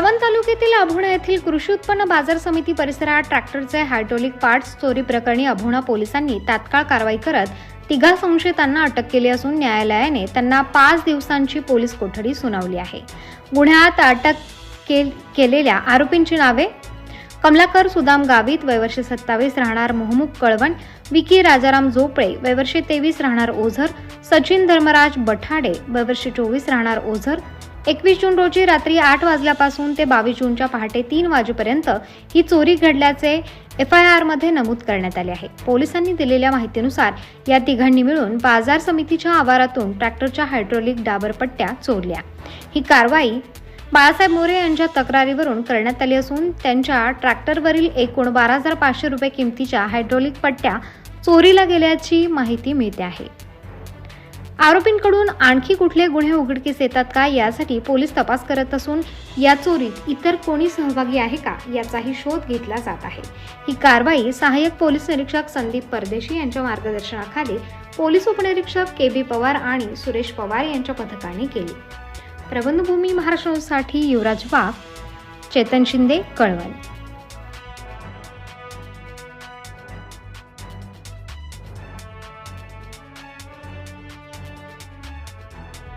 कळवण तालुक्यातील अभोणा येथील कृषी उत्पन्न बाजार समिती परिसरात ट्रॅक्टरचे हायड्रोलिक पार्ट्स चोरी प्रकरणी अभोणा पोलिसांनी तात्काळ कारवाई करत तिघा संशयितांना अटक केली असून न्यायालयाने त्यांना पाच दिवसांची पोलीस कोठडी सुनावली आहे. गुन्ह्यात अटक केल- केलेल्या आरोपींची नावे? कमलाकर सुदाम गावित वयवर्षे सत्तावीस राहणार मोहमुख कळवण विकी राजाराम झोपळे वयवर्षे तेवीस राहणार ओझर सचिन धर्मराज बठाडे वयवर्षे चोवीस राहणार ओझर एकवीस जून रोजी रात्री आठ वाजल्यापासून ते बावीस जूनच्या पहाटे तीन वाजेपर्यंत ही चोरी घडल्याचे एफ आय आरमध्ये नमूद करण्यात आले आहे. पोलिसांनी दिलेल्या माहितीनुसार या तिघांनी मिळून बाजार समितीच्या आवारातून ट्रॅक्टरच्या हायड्रोलिक डाबरपट्ट्या चोरल्या. ही कारवाई बाळासाहेब मोरे यांच्या तक्रारीवरून करण्यात आली असून त्यांच्या ट्रॅक्टरवरील एकूण बारा हजार पाचशे रुपये किमतीच्या हायड्रोलिक पट्ट्या चोरीला गेल्याची माहिती मिळते आहे. आरोपींकडून आणखी कुठले गुन्हे उघडकीस येतात का यासाठी पोलीस तपास करत असून या चोरीत इतर कोणी सहभागी आहे का याचाही शोध घेतला जात आहे. ही कारवाई सहाय्यक पोलीस निरीक्षक संदीप परदेशी यांच्या मार्गदर्शनाखाली पोलीस उपनिरीक्षक के बी पवार आणि सुरेश पवार यांच्या पथकाने केली. प्रबंधभूमी महाराष्ट्रासाठी युवराज वाघ चेतन शिंदे कळवण.